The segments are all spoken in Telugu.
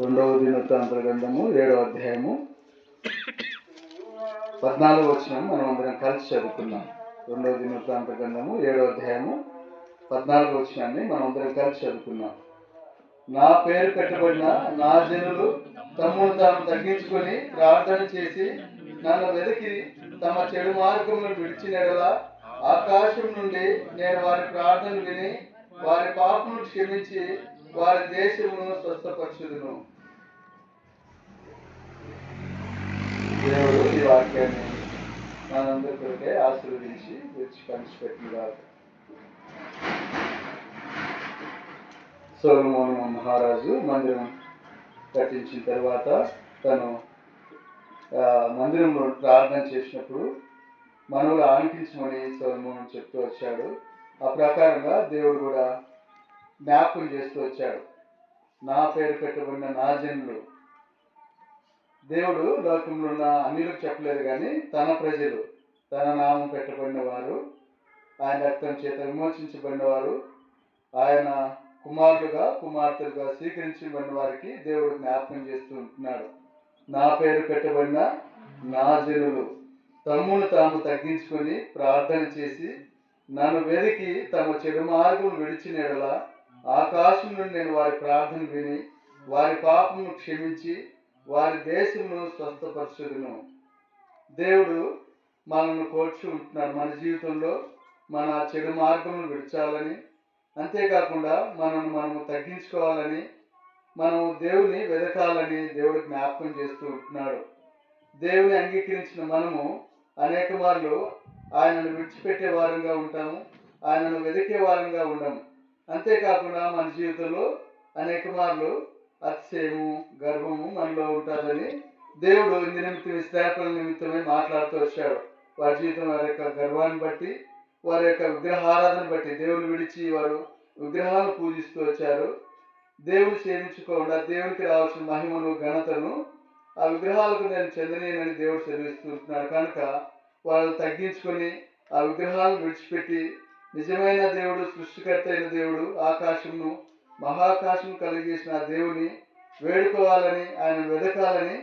రెండవ దినోత్తాంతర గ్రంథము ఏడవ అధ్యాయము. పద్నాలుగు వచ్చిన మనం అందరం కలిసి చదువుకున్నాం రెండవ దినోత్తాంతర గ్రంథము ఏడవ అధ్యాయము. పద్నాలుగు వచ్చినాన్ని మనం అందరం కలిసి చదువుకున్నాం నా పేరు కట్టబడిన నా జనులు తమ్ముడు తాము తగ్గించుకొని ప్రార్థన చేసి నన్ను వెతికి తమ చెడు మార్గములను విడిచినడల ఆకాశం నుండి నేను వారి ప్రార్థన విని వారి పాపను క్షమించి వారి దేశమును స్వస్థపరచుదును. దేవుడు ఈ వాక్యాన్ని మనందరి కొరకే ఆశీర్వదించి తెచ్చి పంచిపెట్టినారు సోలమోను మహారాజు మందిరం కట్టించిన తర్వాత తను ఆ, మందిరంలో ప్రార్థన చేసినప్పుడు మనవులు ఆనందించమని సోలమోను చెప్తూ వచ్చాడు. ఆ ప్రకారంగా దేవుడు కూడా జ్ఞాపకం చేస్తూ వచ్చాడు. నా పేరు పెట్టబడిన నా జనులు దేవుడు లోకంలో ఉన్న అన్నిలకు చెప్పలేదు కానీ తన ప్రజలు తన నామం పెట్టబడిన వారు ఆయన రక్తం చేత విమోచించబడిన వారు ఆయన కుమారులుగా కుమార్తెలుగా స్వీకరించబడిన వారికి దేవుడు జ్ఞాపకం చేస్తూ ఉంటున్నాడు. నా పేరు పెట్టబడిన నా జనులు తమ్మును తాము తగ్గించుకొని ప్రార్థన చేసి నన్ను వెతికి తమ చెడు మార్గం విడిచిన యెడల ఆకాశం నుండి నేను వారి ప్రార్థన విని వారి పాపమును క్షమించి వారి దేశమును స్వస్థపరచుదును. దేవుడు మనల్ని కోర్చు ఉంటున్నాడు. మన జీవితంలో మన చెడు మార్గమును విడిచాలని అంతేకాకుండా మనల్ని మనము తగ్గించుకోవాలని మనం దేవుని వెదకాలని దేవుడు జ్ఞాపకం చేస్తూ ఉంటున్నాడు. దేవుని అంగీకరించిన మనము అనేక మార్లు ఆయనను విడిచిపెట్టే వారంగా ఉంటాము ఆయనను వెదకే వారంగా ఉండము. అంతేకాకుండా మన జీవితంలో అనేక మార్లు అతిశయము గర్వము మనలో ఉంటుందని దేవుడు ఇందు నిమిత్తం ఇస్రాయకుల నిమిత్తమే మాట్లాడుతూ వచ్చాడు. వారి జీవితం వారి యొక్క గర్వాన్ని బట్టి వారి యొక్క విగ్రహారాధన బట్టి దేవుని విడిచి వారు విగ్రహాలను పూజిస్తూ వచ్చారు. దేవుని సేవించుకోకుండా దేవునికి రావాల్సిన మహిమను ఘనతను ఆ విగ్రహాలకు నేను చెందనేనని దేవుడు సెలవిస్తుంటున్నాడు కనుక వాళ్ళు తగ్గించుకొని ఆ విగ్రహాలను విడిచిపెట్టి నిజమైన దేవుడు సృష్టికర్త అయిన దేవుడు ఆకాశమును మహాకాశం కలిగేసిన దేవుని వేడుకోవాలని ఆయన వెదకాలని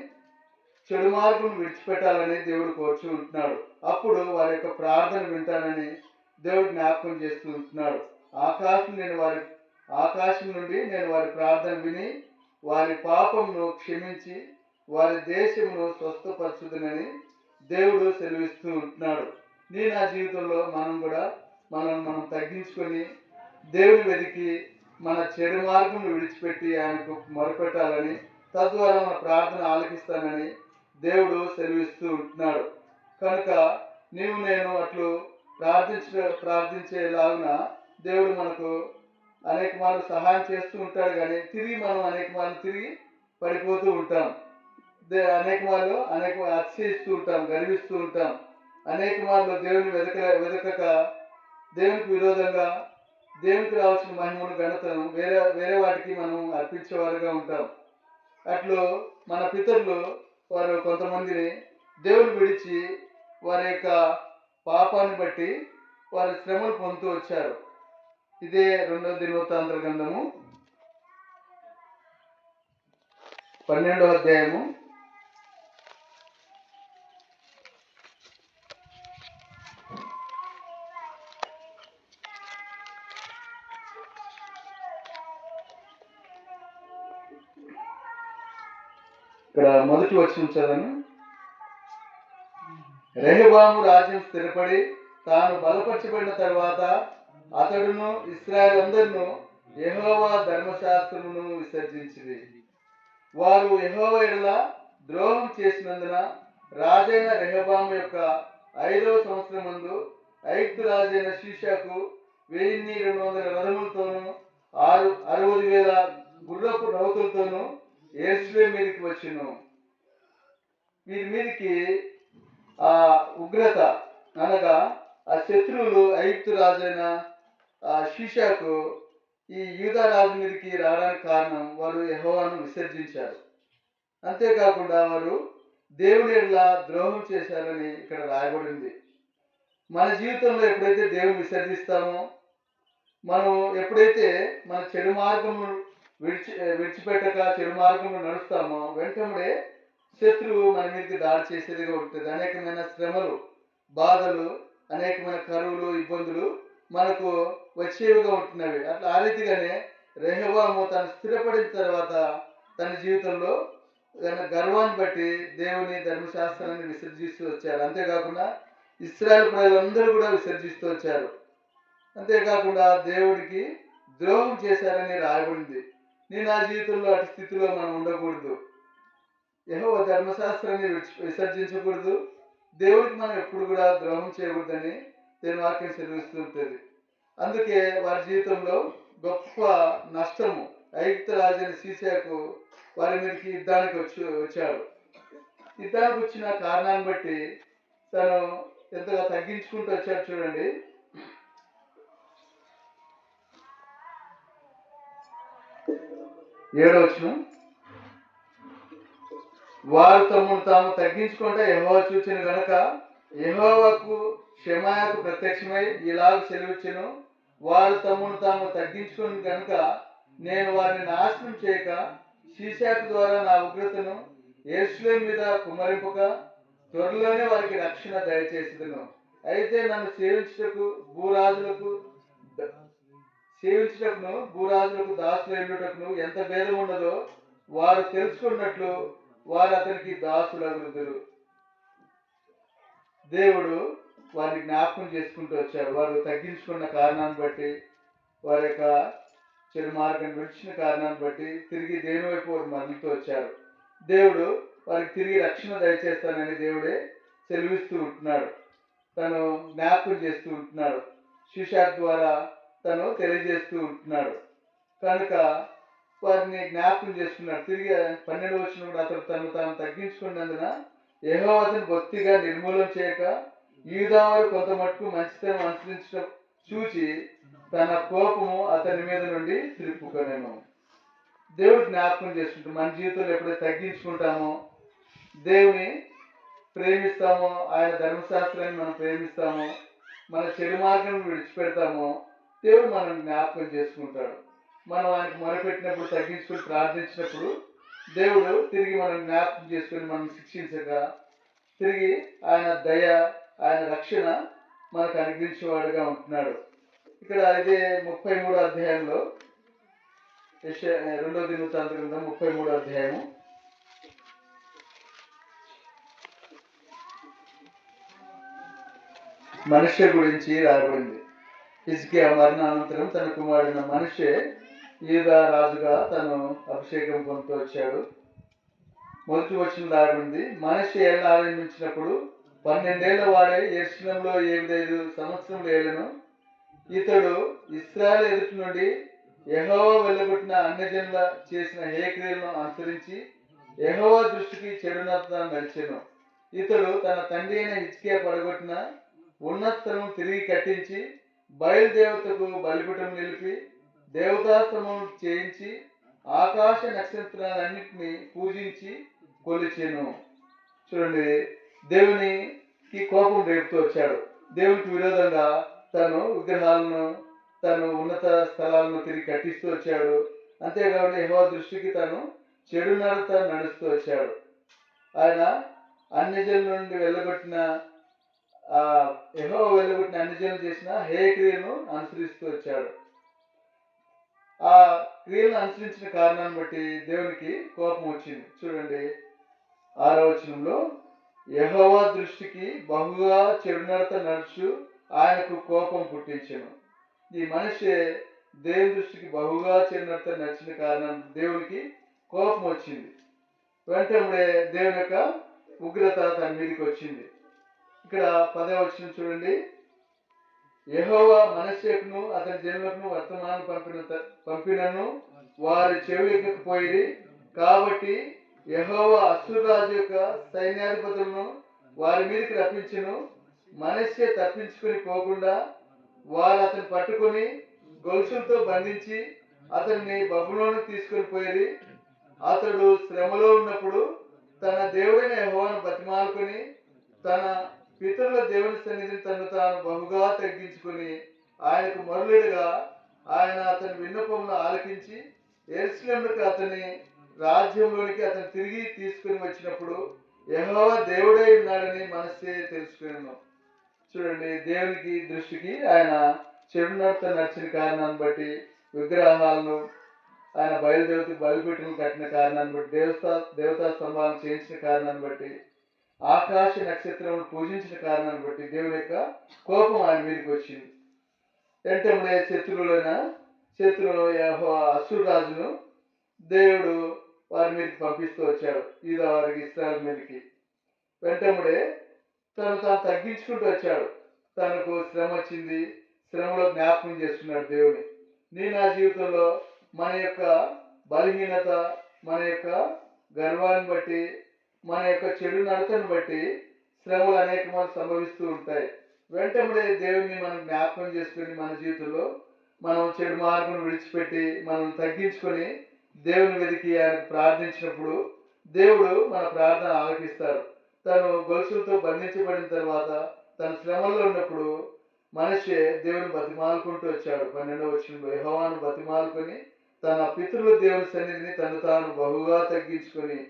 చెడు మార్గం విడిచిపెట్టాలని దేవుడు కోరుచు ఉంటున్నాడు. అప్పుడు వారి యొక్క ప్రార్థన వింటానని దేవుడు జ్ఞాపకం చేస్తూ ఉంటున్నాడు. ఆకాశం నేను వారి ఆకాశం నుండి నేను వారి ప్రార్థన విని వారి పాపమును క్షమించి వారి దేశమును స్వస్థపరచుదనని దేవుడు సెలవిస్తూ ఉంటున్నాడు. నీ నా జీవితంలో మనం కూడా మనం మనం తగ్గించుకొని దేవుని వెతికి మన చెడు మార్గం విడిచిపెట్టి ఆయనకు మొరపెట్టాలని తద్వారా మన ప్రార్థన ఆలకిస్తానని దేవుడు సెలవిస్తూ ఉంటున్నాడు. కనుక నీవు నేను అట్లు ప్రార్థించ ప్రార్థించేలాగున దేవుడు మనకు అనేక మార్లు సహాయం చేస్తూ ఉంటాడు కానీ తిరిగి మనం అనేక మార్లు తిరిగి పడిపోతూ ఉంటాం. దే- అనేక మార్లు అనేక అతిశయిస్తూ ఉంటాం గర్విస్తూ ఉంటాం. అనేక మార్లు దేవుని వెతక వెతకక దేవునికి విరోధంగా దేవునికి రావాల్సిన మహిమను ఘనతను వేరే వేరే వాటికి మనం అర్పించేవారుగా ఉంటాం. అట్లు మన పితరులు వారు కొంతమందిని దేవుని విడిచి వారి యొక్క పాపాన్ని బట్టి వారి శ్రమలు పొందుతూ వచ్చారు. ఇదే రెండవ దినవృత్తాంతర గ్రంథము. పన్నెండవ అధ్యాయము. ఇక్కడ మొదటి వచ్చిన చదవను రెహబాము రాజ్యం స్థిరపడి తాను బలపరచబడిన తర్వాత అతడును ఇస్రాయల్ అందరిను యహోవా ధర్మశాస్త్రమును విసర్జించింది వారు యహోవ ఎడల ద్రోహం చేసినందున రాజైన రెహబాము యొక్క ఐదవ సంవత్సరం ముందు ఐక్తు రాజైన శీషాకు వెయ్యి రెండు వందల రథములతోనూ ఆరు అరవై వేల గుర్రపు రౌతులతోనూ ఏర్స్లే మీదకి వచ్చును. వీరి మీదకి ఆ ఉగ్రత అనగా ఆ శత్రువులు ఐగుప్తు రాజైన ఆ షీషాకు ఈ యూదా రాజు మీదకి రావడానికి కారణం వారు యహోవాను విసర్జించారు. అంతేకాకుండా వారు దేవుని ఎడల ద్రోహం చేశారని ఇక్కడ రాయబడింది. మన జీవితంలో ఎప్పుడైతే దేవుని విసర్జిస్తామో మనం ఎప్పుడైతే మన చెడు మార్గము విడిచి విడిచిపెట్టక చెడు మార్గంలో నడుస్తామో. వెంటనే శత్రువు మన మీదకి దాడి చేసేదిగా ఉంటుంది. అనేకమైన శ్రమలు బాధలు అనేకమైన కరువులు ఇబ్బందులు మనకు వచ్చేవిగా ఉంటున్నవి. అట్లా ఆ రీతిగానే రెహవాము తను స్థిరపడిన తర్వాత తన జీవితంలో తన గర్వాన్ని బట్టి దేవుని ధర్మశాస్త్రాన్ని విసర్జిస్తూ వచ్చారు. అంతేకాకుండా ఇస్రాయల్ ప్రజలందరూ కూడా విసర్జిస్తూ వచ్చారు. అంతేకాకుండా దేవుడికి ద్రోహం చేశారని రాయబడింది. నేను ఆ జీవితంలో అటు స్థితిలో మనం ఉండకూడదు. యహో ధర్మశాస్త్రాన్ని విసర్జించకూడదు. దేవుడికి మనం ఎప్పుడు కూడా ద్రోహం చేయకూడదని దేని వాక్యం చదివిస్తుంటుంది ఉంటుంది. అందుకే వారి జీవితంలో గొప్ప నష్టము ఐగుప్త రాజైన సీసాకు వారి మీదకి యుద్ధానికి వచ్చి వచ్చాడు. యుద్ధానికి వచ్చిన కారణాన్ని బట్టి తను ఎంతగా తగ్గించుకుంటూ వచ్చాడు చూడండి. ఏడో వచ్చిన వారు తమను తాము తగ్గించుకుంటే ఎహోవా చూచిన గనక ఎహోవాకు క్షమాయకు ప్రత్యక్షమై ఇలాగ సెలవిచ్చెను వారు తమను తాము తగ్గించుకుని గనుక నేను వారిని నాశనం చేయక షీషాకు ద్వారా నా ఉగ్రతను యేసులేం మీద కుమరింపక త్వరలోనే వారికి రక్షణ దయచేసేదను. అయితే నన్ను సేవించుటకు భూరాజులకు సేవించుటకును భూరాజులకు దాసులు ఎండుటకును ఎంత భేదం ఉన్నదో వారు తెలుసుకున్నట్లు వారు అతనికి దాసులగుదురు. దేవుడు వారిని జ్ఞాపకం చేసుకుంటూ వచ్చారు వారు తగ్గించుకున్న కారణాన్ని బట్టి వారి యొక్క చెడు మార్గం విడిచిన కారణాన్ని బట్టి తిరిగి దేని వైపు వారు మరలుతూ వచ్చారు. దేవుడు వారికి తిరిగి రక్షణ దయచేస్తానని దేవుడే సెలవిస్తూ ఉంటున్నాడు. తను జ్ఞాపకం చేస్తూ ఉంటున్నాడు. శిషాక్ ద్వారా తను తెలియజేస్తూ ఉంటున్నాడు. కనుక వారిని జ్ఞాపకం చేసుకున్నాడు. తిరిగి పన్నెండు వచ్చినప్పుడు అతడు తను తాను తగ్గించుకున్నందున ఏహో అతను బొత్తిగా నిర్మూలన చేయక యూదావారు కొంత మట్టుకు మంచితనం అనుసరించడం చూచి తన కోపము అతని మీద నుండి తిరుపుకొనేను దేవుడు జ్ఞాపకం చేసుకుంటాం మన జీవితంలో ఎప్పుడైతే తగ్గించుకుంటామో దేవుని ప్రేమిస్తామో ఆయన ధర్మశాస్త్రాన్ని మనం ప్రేమిస్తామో మన చెడు మార్గం విడిచిపెడతామో దేవుడు మనం జ్ఞాపకం చేసుకుంటాడు. మనం ఆయనకు మొరపెట్టినప్పుడు తగ్గించుకుని ప్రార్థించినప్పుడు దేవుడు తిరిగి మనం జ్ఞాపకం చేసుకుని మనం శిక్షించగా తిరిగి ఆయన దయ ఆయన రక్షణ మనకు అనుగ్రహించేవాడుగా ఉంటున్నాడు. ఇక్కడ అయితే ముప్పై మూడో అధ్యాయంలో రెండో దినవృత్తాంత గ్రంథం ముప్పై మూడో అధ్యాయము. మనుష్య గురించి రాయబడింది. హిజ్కియా మరణానంతరం తన కుమారుడిన మనిషే ఈదా రాజుగా తను అభిషేకం పొందుతూ వచ్చాడు. మొదటి వచ్చిన రాయబడింది మనిషి ఎలా ఆరంభించినప్పుడు పన్నెండేళ్ళ వాడే ఎనిమిది ఎనిమిదైదు సంవత్సరం ఏళ్ళను ఇతడు ఇస్రాయల్ ఎదుటి నుండి యెహోవా వెళ్ళగొట్టిన అన్యజనుల చేసిన హేక్రియలను అనుసరించి ఎహోవా దృష్టికి చెడునత నడిచెను. ఇతడు తన తండ్రి అయిన ఇచ్చికే పడగొట్టిన ఉన్నత తిరిగి కట్టించి బయలుదేవతకు బలిపీఠం నిలిపి దేవతాశ్రమం చేయించి ఆకాశ నక్షత్రాలన్నింటినీ పూజించి కొలిచెను. చూడండి దేవునికి కోపం రేపుతూ వచ్చాడు. దేవునికి విరోధంగా తను విగ్రహాలను తను ఉన్నత స్థలాలను తిరిగి కట్టిస్తూ వచ్చాడు. అంతేకాకుండా యహో దృష్టికి తను చెడు నడత నడుస్తూ వచ్చాడు. ఆయన అన్ని నుండి వెళ్ళగొట్టిన ఆ యహో వెళ్ళగొట్టిన అన్ని చేసిన హే క్రియను అనుసరిస్తూ వచ్చాడు. ఆ క్రియలను అనుసరించిన కారణాన్ని బట్టి దేవునికి కోపం వచ్చింది. చూడండి ఆరవచనంలో యహోవా దృష్టికి బహుగా చెడునడత నడుచు ఆయనకు కోపం పుట్టించెను. ఈ మనిషి దేవుని దృష్టికి బహుగా చెడునడత నచ్చిన కారణం దేవునికి కోపం వచ్చింది. వెంటనే దేవుని యొక్క ఉగ్రత తన మీదకి వచ్చింది. ఇక్కడ పదవి వచ్చిన చూడండి. యహోవా మనస్సును అతని జనులకు వర్తమానం పంపిన పంపినను వారి చెవిపోయి కాబట్టి యహోవా అసురాజు యొక్క సైన్యాధిపతులను వారి మీదకి రప్పించును. మనస్సే తప్పించుకొని పోకుండా వారు అతను పట్టుకొని గొలుసులతో బంధించి అతన్ని బబులోని తీసుకుని పోయి అతడు శ్రమలో ఉన్నప్పుడు తన దేవుడైన యహోవాను బతిమాలుకొని తన పితరుల దేవుని సన్నిధిని తను తాను బహుగా తగ్గించుకొని ఆయనకు మరులుడుగా ఆయన అతని విన్నపమును ఆలకించి ఎరుసలంలోకి అతని రాజ్యంలోనికి అతను తిరిగి తీసుకుని వచ్చినప్పుడు యెహోవా దేవుడే ఉన్నాడని మనసే తెలుసుకున్నాను చూడండి దేవునికి దృష్టికి ఆయన చెడు నడత నడిచిన కారణాన్ని బట్టి విగ్రహాలను ఆయన బయలుదేరుతూ బలిపీఠలు కట్టిన కారణాన్ని బట్టి దేవతా దేవతా స్తంభాలను చేయించిన కారణాన్ని బట్టి ఆకాశ నక్షత్రమును పూజించిన కారణాన్ని బట్టి దేవుని యొక్క కోపం ఆయన మీదకి వచ్చింది. వెంటనే శత్రువులైన శత్రువు అసురు రాజును దేవుడు వారి మీదకి పంపిస్తూ వచ్చాడు ఈద వారికి ఇస్రాయల్ మీదకి. వెంటనే తను తాను తగ్గించుకుంటూ వచ్చాడు. తనకు శ్రమ వచ్చింది శ్రమలో జ్ఞాపకం చేస్తున్నాడు దేవుని. నీ నా జీవితంలో మన యొక్క బలహీనత మన యొక్క గర్వాన్ని బట్టి మన యొక్క చెడు నడతను బట్టి శ్రమలు అనేక సంభవిస్తూ ఉంటాయి. వెంటనే దేవుణ్ణి మనం జ్ఞాపకం చేసుకుని మన జీవితంలో మనం చెడు మార్గం విడిచిపెట్టి మనం తగ్గించుకొని దేవుని వెతికి ఆయన ప్రార్థించినప్పుడు దేవుడు మన ప్రార్థన ఆలకిస్తాడు తను గొలుసులతో బంధించబడిన తర్వాత తన శ్రమల్లో ఉన్నప్పుడు మనిషి దేవుని బతిమాలుకుంటూ వచ్చాడు. పన్నెండవ వచ్చిన యహోవాను బతిమాలుకొని తన పితృల దేవుని సన్నిధిని తను తాను బహుగా తగ్గించుకొని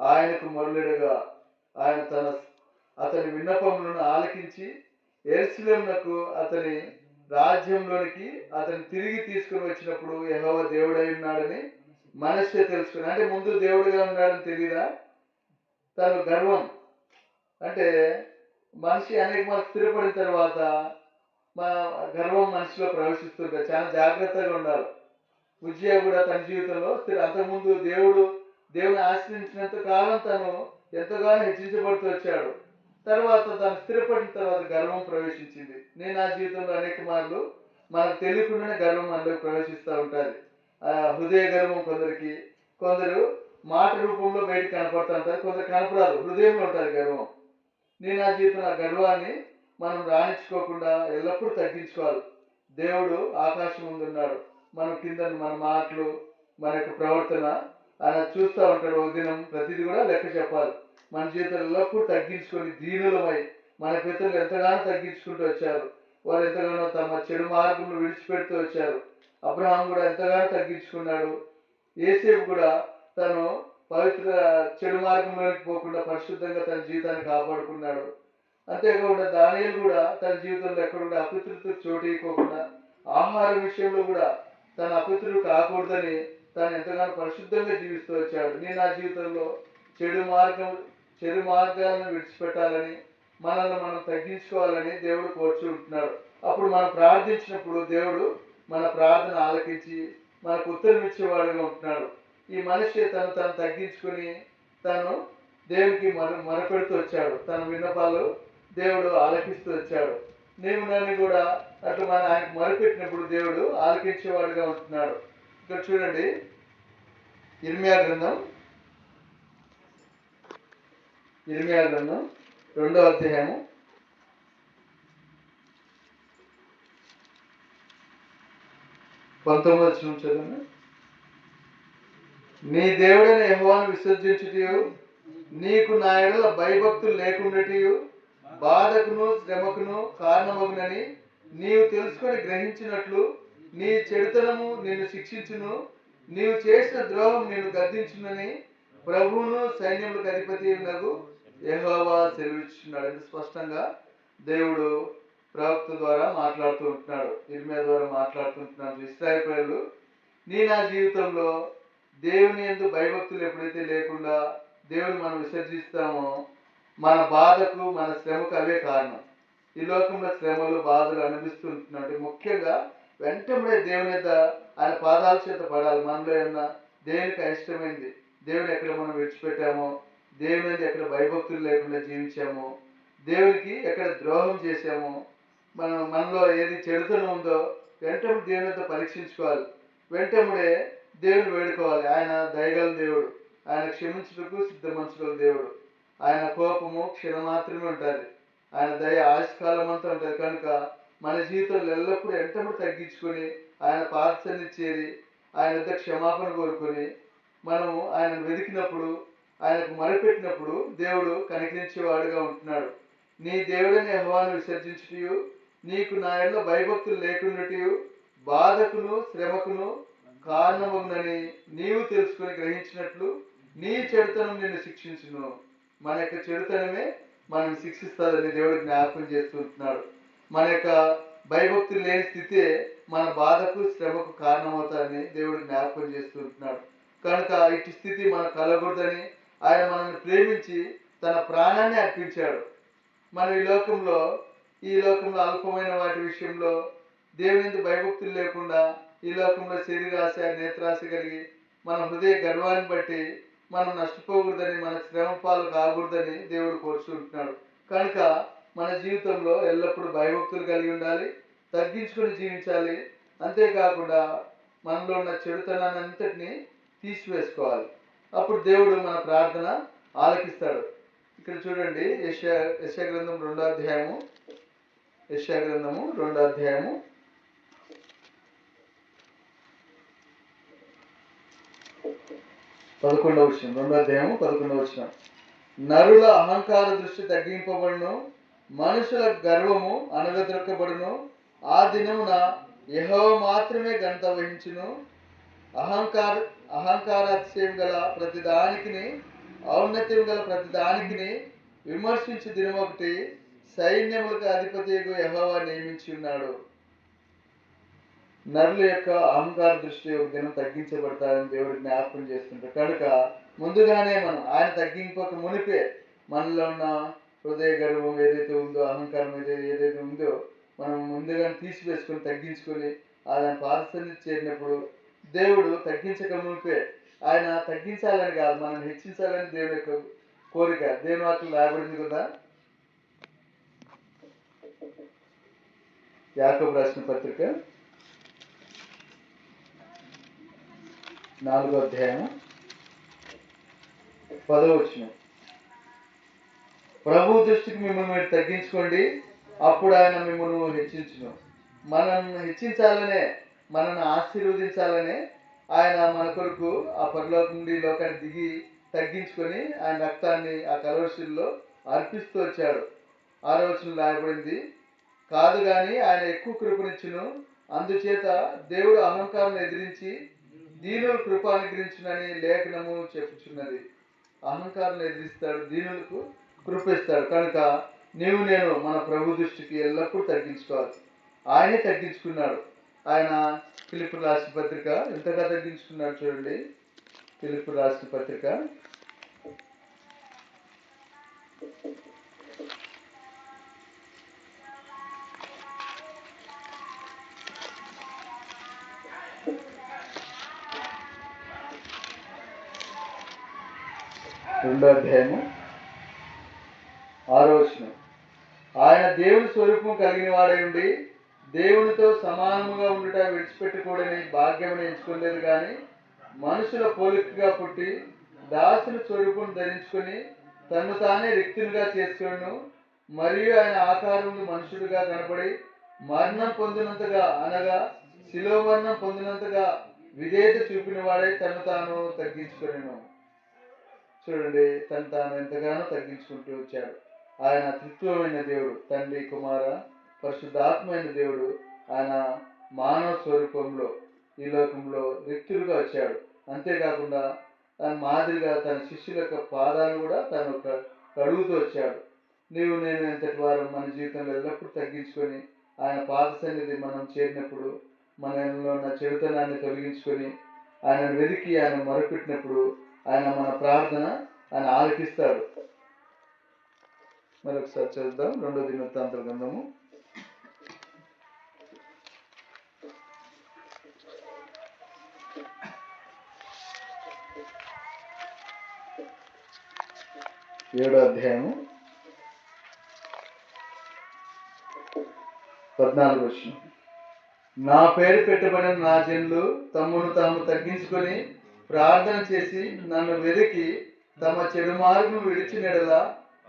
ఆయనకు మొరలుడగా ఆయన తన అతని విన్నపములను ఆలకించి ఎరుసలేమునకు అతని రాజ్యంలోనికి అతను తిరిగి తీసుకుని వచ్చినప్పుడు యహోవ దేవుడై ఉన్నాడని మనసే తెలుసుకుని అంటే ముందు దేవుడిగా ఉన్నాడని తెలియదా తను గర్వం. అంటే మనిషి అనేక మంది స్థిరపడిన తర్వాత మా గర్వం మనిషిలో ప్రవేశిస్తుంటే చాలా జాగ్రత్తగా ఉండాలి. ఉజ్జయ కూడా తన జీవితంలో అంతకుముందు దేవుడు దేవుని ఆశ్రయించినంత కాలం తను ఎంతగానో హెచ్చించబడుతూ వచ్చాడు. తర్వాత తను స్థిరపడిన తర్వాత గర్వం ప్రవేశించింది. నేను నా జీవితంలో అనేక మార్లు మనకు తెలియకుండానే గర్వం అందులోకి ప్రవేశిస్తూ ఉంటుంది. ఆ, హృదయ గర్వం కొందరికి కొందరు మాట రూపంలో బయట కనపడుతూ ఉంటారు కొందరు కనపడదు హృదయంలో ఉంటారు గర్వం నేను నా జీవితంలో ఆ గర్వాన్ని మనం రాణించుకోకుండా ఎల్లప్పుడూ తగ్గించుకోవాలి. దేవుడు ఆకాశం ముందు ఉన్నాడు మనం కింద మన మాటలు మన యొక్క ప్రవర్తన ఆయన చూస్తూ ఉంటాడు ఒక దినం. ప్రతిదీ కూడా లెక్క చెప్పాలి. మన జీవితంలో ఎల్లప్పుడూ తగ్గించుకొని దీనులమై మన పితరులు ఎంతగానో తగ్గించుకుంటూ వచ్చారు. వారు ఎంతగానో తమ చెడు మార్గంలో విడిచిపెడుతూ వచ్చారు. అబ్రహాం కూడా ఎంతగానో తగ్గించుకున్నాడు. ఏసేపు కూడా తను పవిత్ర చెడు మార్గంలోకి పోకుండా పరిశుద్ధంగా తన జీవితాన్ని కాపాడుకున్నాడు. అంతేకాకుండా దానియలు కూడా తన జీవితంలో ఎక్కడ కూడా అపితృత చోటు ఇవ్వకుండా ఆహార విషయంలో కూడా తన అపితృడు కాకూడదని తాను ఎంతగానో పరిశుద్ధంగా జీవిస్తూ వచ్చాడు. నేను నా జీవితంలో చెడు మార్గం చెడు మార్గాలను విడిచిపెట్టాలని మనల్ని మనం తగ్గించుకోవాలని దేవుడు కోరుచుంటున్నాడు అప్పుడు మనం ప్రార్థించినప్పుడు దేవుడు మన ప్రార్థన ఆలకించి మనకు ఉత్తరం ఇచ్చేవాడుగా ఉంటున్నాడు. ఈ మనిషి తను తను తగ్గించుకుని తను దేవునికి మొర మొరపెడుతూ వచ్చాడు. తన విన్నపాలు దేవుడు ఆలకిస్తూ వచ్చాడు. నీవు నన్ను కూడా అట్లా మన ఆయనకు మొరపెట్టినప్పుడు దేవుడు ఆలకించేవాడుగా ఉంటున్నాడు. ఇక్కడ చూడండి ఇర్మియా గ్రంథం. ఇర్మియా గ్రంథం రెండో అధ్యాయము. పంతొమ్మిది వచ్చిన చదవండి. నీ దేవుడైన యహోవాను విసర్జించుటయు నీకు నా ఎడల భయభక్తులు లేకుండాటియు బాధకును శ్రమకును కారణమగునని నీవు తెలుసుకొని గ్రహించినట్లు నీ చెడుతనము నిన్ను శిక్షించును. నీవు చేసిన ద్రోహం నేను గద్దించునని ప్రభువును సైన్యములకు అధిపతి నగు యహోవా సెలవిస్తున్నాడు ఎంత స్పష్టంగా దేవుడు ప్రవక్త ద్వారా మాట్లాడుతూ ఉంటున్నాడు. ఇర్మియా ద్వారా మాట్లాడుతుంటున్నాడు ఇస్రాయల్ ప్రజలు నీ నా జీవితంలో దేవుని ఎందు భయభక్తులు ఎప్పుడైతే లేకుండా దేవుని మనం విసర్జిస్తామో మన బాధకు మన శ్రమకు అవే కారణం. ఈ లోకంలో శ్రమలు బాధలు అనిపిస్తుంటున్నాడు ముఖ్యంగా వెంటనే దేవుని యొక్క ఆయన పాదాల చేత పడాలి. మనలో ఏమన్నా దేవునికి అయిష్టమైంది దేవుని ఎక్కడ మనం విడిచిపెట్టామో దేవుని మీద ఎక్కడ భయభక్తులు లేకుండా జీవించామో దేవునికి ఎక్కడ ద్రోహం చేసామో మనం మనలో ఏది చెడుతనం ఉందో వెంటనే దేవుని యొక్క పరీక్షించుకోవాలి. వెంటనే దేవుని వేడుకోవాలి. ఆయన దయగల దేవుడు ఆయన క్షమించుటకు సిద్ధమంచుగల దేవుడు. ఆయన కోపము క్షణమాత్రమే ఉంటుంది. ఆయన దయ ఆయుష్కాలం అంతా ఉంటుంది. కనుక మన జీవితంలో ఎల్లప్పుడూ ఎంతప్పుడు తగ్గించుకొని ఆయన పార్సల్ని చేరి ఆయన వద్ద క్షమాపణ కోరుకొని మనము ఆయన వెతికినప్పుడు ఆయనకు మరపెట్టినప్పుడు దేవుడు కనికరించేవాడుగా ఉంటున్నాడు. నీ దేవుడని యెహోవాను విసర్జించుటయు నీకు నా ఎడలో భయభక్తులు లేకుండాటియు బాధకును శ్రమకును కారణమగునని నీవు తెలుసుకొని గ్రహించినట్లు నీ చెడుతనం నిన్ను శిక్షించును. మన యొక్క చెడుతనమే మనం శిక్షిస్తాదని దేవుడు జ్ఞాపకం చేస్తుంటున్నాడు మన యొక్క భయభక్తులు లేని స్థితే మన బాధకు శ్రమకు కారణమవుతారని దేవుడు జ్ఞాపకం చేస్తుంటున్నాడు కనుక ఇటు స్థితి మనం కలగకూడదని ఆయన మనల్ని ప్రేమించి తన ప్రాణాన్ని అర్పించాడు. మనం ఈ లోకంలో ఈ లోకంలో అల్పమైన వాటి విషయంలో దేవుని ఎందుకు భయభక్తులు లేకుండా ఈ లోకంలో శరీరాశ నేత్రాశ కలిగి మన హృదయ గర్వాన్ని బట్టి మనం నష్టపోకూడదని మన శ్రమ పాలు కాకూడదని దేవుడు కోరుచుంటున్నాడు కనుక మన జీవితంలో ఎల్లప్పుడూ భయభక్తులు కలిగి ఉండాలి తగ్గించుకొని జీవించాలి. అంతేకాకుండా మనలో ఉన్న చెడుతనాన్ని అంతటిని తీసివేసుకోవాలి. అప్పుడు దేవుడు మన ప్రార్థన ఆలకిస్తాడు. ఇక్కడ చూడండి యశా యశా గ్రంథం రెండో అధ్యాయము. యశా గ్రంథము రెండో అధ్యాయము. పదకొండవ విషయం రెండో అధ్యాయము పదకొండవ విషయం నరుల అహంకార దృష్టి తగ్గింపబడను. మనుషుల గర్వము అనగదొక్కబడును ఆ దినమున యహో మాత్రమే ఘనత వహించును. అహంకార అహంకారాతిశయం గల ప్రతి దానికిని ఔన్నత్యం గల ప్రతి దానికిని విమర్శించు దినం ఒకటి సైన్యములకు అధిపతి యహోవా నియమించి ఉన్నాడు. నరుల యొక్క అహంకార దృష్టి ఒక దినం తగ్గించబడతారని దేవుడు జ్ఞాపకం చేస్తుంటారు కనుక ముందుగానే మనం ఆయన తగ్గింపక మునిపే మనలో ఉన్న హృదయ గర్వం ఏదైతే ఉందో అహంకారం ఏదైతే ఏదైతే ఉందో మనం ముందుగానే తీసివేసుకొని తగ్గించుకొని ఆయన పాదసన్ని చేరినప్పుడు దేవుడు తగ్గించక మునిపే ఆయన తగ్గించాలని కాదు మనం హెచ్చించాలని దేవుడి యొక్క కోరిక. దేవుని వాక్యం రాబడింది కదా? యాకబ్ రాసిన పత్రిక నాలుగో అధ్యాయం పదవచ్చిన ప్రభు దృష్టికి మిమ్మల్ని మీరు తగ్గించుకోండి. అప్పుడు ఆయన మిమ్మల్ని హెచ్చించును. మనల్ని హెచ్చించాలనే మనల్ని ఆశీర్వదించాలనే ఆయన మన కొరకు ఆ పరలోకం నుండి లోకాన్ని దిగి తగ్గించుకొని ఆయన రక్తాన్ని ఆ కలవశుల్లో అర్పిస్తూ వచ్చాడు. ఆలోచన రాయబడింది కాదు కానీ ఆయన ఎక్కువ కృపనిచ్చును. అందుచేత దేవుడు అహంకారం ఎదిరించి దీనులు కృప అనుగ్రహించునని లేఖనము చెప్పుచున్నది. అహంకారం ఎదిరిస్తాడు దీనులకు కృపిస్తాడు. కనుక నీవు నేను మన ప్రభు దృష్టికి ఎల్లప్పుడూ తగ్గించుకోవాలి. ఆయనే తగ్గించుకున్నాడు. ఆయన పిలుపు రాసిన పత్రిక ఎంతగా తగ్గించుకున్నాడు చూడండి. పిలుపు రాసిన పత్రిక. రెండో అధ్యాయము. ఆలోచన ఆయన దేవుని స్వరూపం కలిగిన వాడై ఉండి దేవునితో సమానముగా ఉండుట విడిచిపెట్టకూడని భాగ్యం ఎంచుకోలేదు కానీ మనుషుల పోలికగా పుట్టి దాసుని స్వరూపం ధరించుకొని తను తానే రిక్తునిగా చేసుకును మరియు ఆయన ఆకారములు మనుషుడిగా కనబడి మరణం పొందినంతగా అనగా శిలో మరణం పొందినంతగా విధేయత చూపిన వాడే తను తాను తగ్గించుకొనెను. చూడండి తను తాను ఎంతగానో తగ్గించుకుంటూ వచ్చాడు. ఆయన త్రిత్వమైన దేవుడు తండ్రి కుమార పరిశుద్ధాత్మైన దేవుడు. ఆయన మానవ స్వరూపంలో ఈ లోకంలో రిక్తులుగా వచ్చాడు. అంతేకాకుండా తన మాదిరిగా తన శిష్యుల యొక్క పాదాలు కూడా తను కడుగుతూ వచ్చాడు. నీవు నేను ఎంతటి వారు మన జీవితంలో ఎల్లప్పుడూ తగ్గించుకొని ఆయన పాద సన్నిధి మనం చేరినప్పుడు మనలో ఉన్న చెడుతనాన్ని తొలగించుకొని ఆయన వెతికి ఆయన మొరపెట్టినప్పుడు ఆయన మన ప్రార్థన ఆయన ఆలకిస్తాడు. మరొకసారి చదువుదాం రెండో దినవృత్తాంతర గ్రంథము. ఏడో అధ్యాయము. పద్నాలుగు వచ్చిన నా పేరు పెట్టబడిన నా జనులు తమ్మును తాము తగ్గించుకొని ప్రార్థన చేసి నన్ను వెతికి తమ చెడు మార్గం విడిచినడల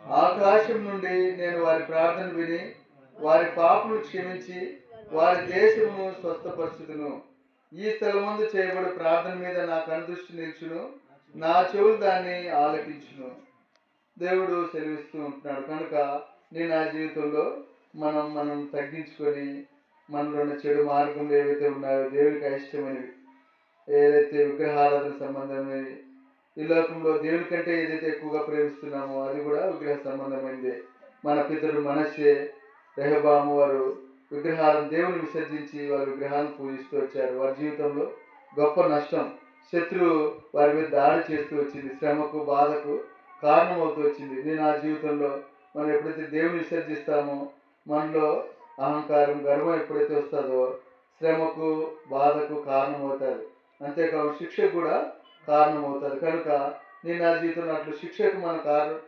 ఆకాశం నుండి నేను వారి ప్రార్థన విని వారి పాపను క్షమించి వారి దేశమును స్వస్థపరచుదును. ఈ స్థలమందు చేయబడి ప్రార్థన మీద నా కనుదృష్టి నిల్చును. నా చెవులు దాన్ని ఆలకించును. దేవుడు సెలవిస్తూ ఉంటున్నాడు. కనుక నేను నా జీవితంలో మనం మనం తగ్గించుకొని మనలో ఉన్న చెడు మార్గంలో ఏవైతే ఉన్నాయో దేవుడికి అయిష్టమైనవి ఏదైతే విగ్రహారాధన సంబంధమైనవి ఈ లోకంలో దేవుని కంటే ఏదైతే ఎక్కువగా ప్రేమిస్తున్నామో అది కూడా విగ్రహ సంబంధమైందే. మన పితరుడు మనస్సే రెహబాము వారు విగ్రహాలను దేవుని విసర్జించి వారు విగ్రహాలను పూజిస్తూ వచ్చారు. వారి జీవితంలో గొప్ప నష్టం శత్రువు వారి మీద దాడి చేస్తూ వచ్చింది శ్రమకు బాధకు కారణమవుతూ వచ్చింది. నేను ఆ జీవితంలో మనం ఎప్పుడైతే దేవుని విసర్జిస్తామో మనలో అహంకారం గర్వం ఎప్పుడైతే వస్తుందో శ్రమకు బాధకు కారణమవుతారు. అంతేకాదు శిక్షకు కూడా కారణమవుతుంది. కనుక నేను నా జీవితంలో అట్లు శిక్షకు మన కారణం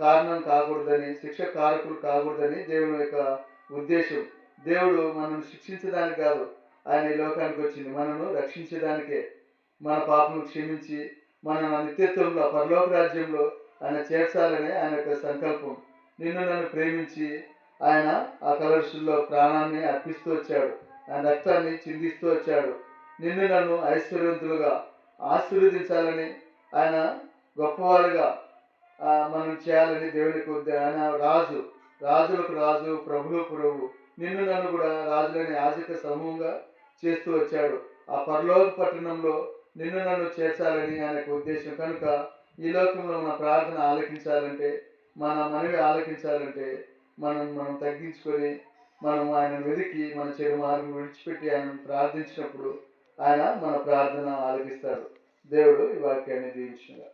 కారణం కాకూడదని శిక్ష కారకులు కాకూడదని దేవుని యొక్క ఉద్దేశం. దేవుడు మనల్ని శిక్షించడానికి కాదు ఆయన ఈ లోకానికి వచ్చింది మనను రక్షించడానికే మన పాపను క్షమించి మన నిత్యత్వంలో పరలోక రాజ్యంలో ఆయన చేర్చాలని ఆయన యొక్క సంకల్పం. నిన్ను నన్ను ప్రేమించి ఆయన ఆ కలర్షుల్లో ప్రాణాన్ని అర్పిస్తూ వచ్చాడు. ఆయన రక్తాన్ని చిందిస్తూ వచ్చాడు. నిన్ను నన్ను ఐశ్వర్యవంతులుగా ఆశీర్వదించాలని ఆయన గొప్పవారుగా మనం చేయాలని దేవుని కొద్ది ఆయన రాజు రాజులకు రాజు ప్రభులకు ప్రభు నిన్ను నన్ను కూడా రాజులని యాజక సమూహంగా చేస్తూ వచ్చాడు. ఆ పరలోక పట్టణంలో నిన్ను నన్ను చేర్చాలని ఆయనకు ఉద్దేశం కనుక ఈ లోకంలో మన ప్రార్థన ఆలకించాలంటే మన మనవి ఆలకించాలంటే మనం మనం తగ్గించుకొని మనం ఆయన వెతికి మన చెడు మార్గం విడిచిపెట్టి ఆయన ప్రార్థించినప్పుడు ఆయన మన ప్రార్థన ఆలకిస్తాడు దేవుడు ఈ వాక్యాన్ని దీవించినగా